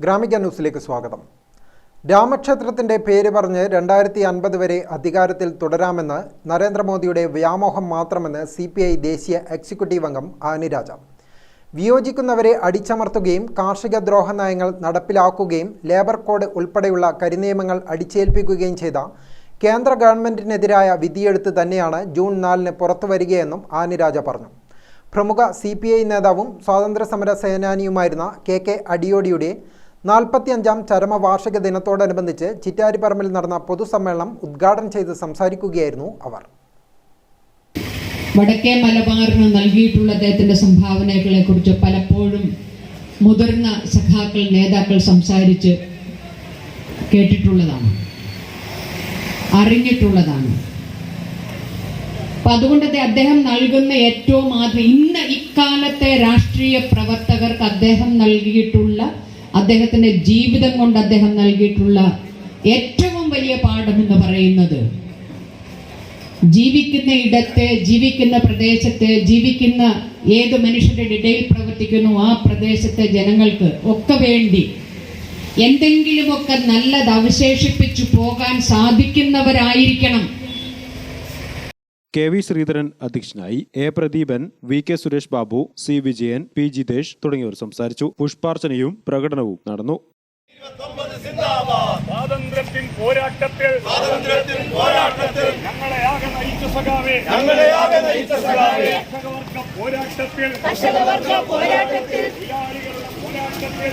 ഗ്രാമിക ന്യൂസിലേക്ക് സ്വാഗതം. രാമക്ഷേത്രത്തിന്റെ പേര് പറഞ്ഞ് രണ്ടായിരത്തി അൻപത് വരെ അധികാരത്തിൽ തുടരാമെന്ന് നരേന്ദ്രമോദിയുടെ വ്യാമോഹം മാത്രമെന്ന് സി പി ഐ ദേശീയ എക്സിക്യൂട്ടീവ് അംഗം ആനിരാജ വിയോജിക്കുന്നവരെ അടിച്ചമർത്തുകയും കാർഷിക ദ്രോഹ നയങ്ങൾ നടപ്പിലാക്കുകയും ലേബർ കോഡ് ഉൾപ്പെടെയുള്ള കരിനിയമങ്ങൾ അടിച്ചേൽപ്പിക്കുകയും ചെയ്ത കേന്ദ്ര ഗവൺമെന്റിനെതിരായ വിധിയെഴുത്ത് തന്നെയാണ് ജൂൺ നാലിന് പുറത്തുവരികയെന്നും ആനി രാജ പറഞ്ഞു. പ്രമുഖ സി പി ഐ നേതാവും സ്വാതന്ത്ര്യസമര സേനാനിയുമായിരുന്ന കെ കെ അടിയോടിയുടെ നാൽപ്പത്തിയഞ്ചാം ചരമവാർഷിക ദിനത്തോടനുബന്ധിച്ച് ചിറ്റാരിപ്പറമ്പിൽ നടന്ന പൊതുസമ്മേളനം ഉദ്ഘാടനം ചെയ്ത് സംസാരിക്കുകയായിരുന്നു അവർ. വടക്കേ മലബാറിന് നൽകിയിട്ടുള്ള അദ്ദേഹത്തിന്റെ സംഭാവനകളെ കുറിച്ച് പലപ്പോഴും മുതിർന്ന സഖാക്കൾ നേതാക്കൾ സംസാരിച്ച് കേട്ടിട്ടുള്ളതാണ് അറിഞ്ഞിട്ടുള്ളതാണ്. അപ്പൊ അതുകൊണ്ട് തന്നെ അദ്ദേഹം നൽകുന്ന ഏറ്റവും ആദ്യം ഇന്ന് ഇക്കാലത്തെ രാഷ്ട്രീയ പ്രവർത്തകർക്ക് അദ്ദേഹം നൽകിയിട്ടുള്ള അദ്ദേഹത്തിന്റെ ജീവിതം കൊണ്ട് അദ്ദേഹം നൽകിയിട്ടുള്ള ഏറ്റവും വലിയ പാഠം എന്ന് പറയുന്നത് ജീവിക്കുന്ന ഇടത്തെ ജീവിക്കുന്ന പ്രദേശത്തെ ജീവിക്കുന്ന ഏത് മനുഷ്യരുടെ ഇടയിൽ പ്രവർത്തിക്കുന്നു ആ പ്രദേശത്തെ ജനങ്ങൾക്ക് ഒക്കെ വേണ്ടി എന്തെങ്കിലുമൊക്കെ നല്ലത് അവശേഷിപ്പിച്ചു പോകാൻ സാധിക്കുന്നവരായിരിക്കണം. കെ വി ശ്രീധരൻ അധ്യക്ഷനായി A Pradeepan V K Suresh Babu C Vijayan P Jithesh തുടങ്ങിയവർ സംസാരിച്ചു. പുഷ്പാർച്ചനയും പ്രകടനവും നടന്നു. സ്വാതന്ത്ര്യത്തിൻ പോരാട്ടത്തിൽ സ്വാതന്ത്ര്യത്തിൻ പോരാട്ടത്തിൽ നയിച്ച സഖാവേ. നയിച്ച സഖാവേ. കർഷകവർഗ പോരാട്ടത്തിൽ കർഷകവർഗ പോരാട്ടത്തിൽ പോരാട്ടത്തിൽ